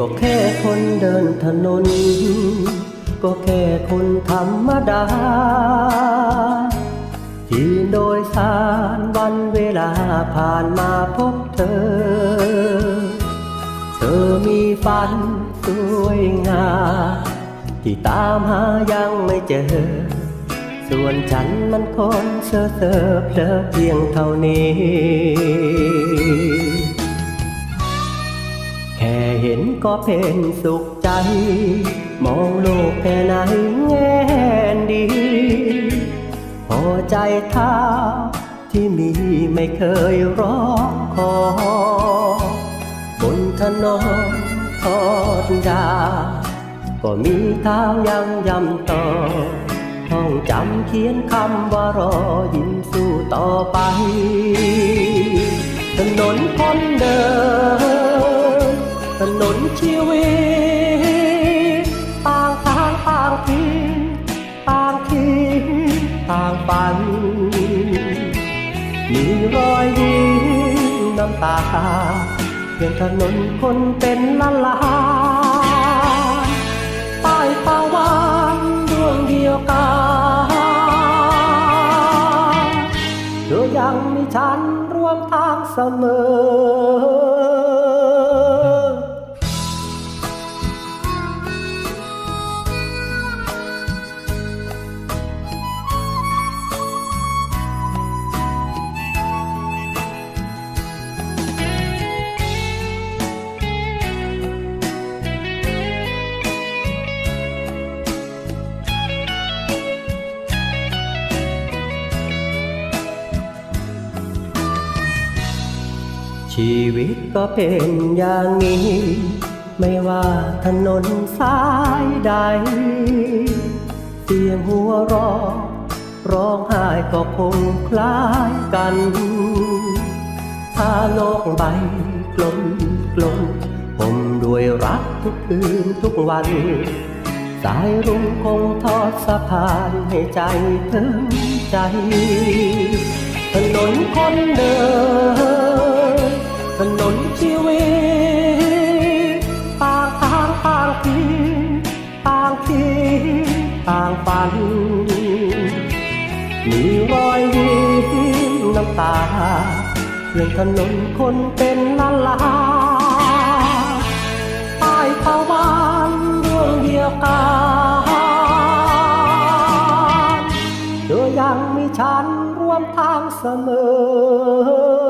ก็แค่คนเดินถนน ก็แค่คนธรรมดา ที่โดยสารวันเวลาผ่านมาพบเธอ เธอมีฝันสวยงามที่ตามหายังไม่เจอ ส่วนฉันมันคนเซ่อเซ่อเพลอเพียงเท่านี้ นก็เป็นสุขใจ มองโลกแค่ไหนแง่ดี พอใจเท้าที่มีไม่เคยร้องขอบนถนนทอดยาก็มีเท้ายังยำต่อท่องจำเขียนคำว่ารอยิ้มสู้ต่อไป ถนน ถนนชีวิตต่างทางต่างทีต่างที่ต่างฝัน มีรอยยิ้มน้ำตาเพียงถนนคนเป็นละลายใต้ตะวันดวงเดียวกันเธอยังมีฉันร่วมทางเสมอ ชีวิตก็เป็นอย่างนี้ ไม่ว่าถนนสายใด เสียงหัวเรองร้องไห้ก็คงคล้ายกัน ถ้าโลกใบกลมกลมผมด้วยรักทุกคืนทุกวัน สายรุ้งคงทอดสะพานให้ใจถึงใจ ถนนคนเดิน อยยิ้มน้ำตาเรื่องถนนคนเป็นล้าลาใต้ายตะวันดวงเดียวกันเธอยังมีฉันร่วมทางเสมอ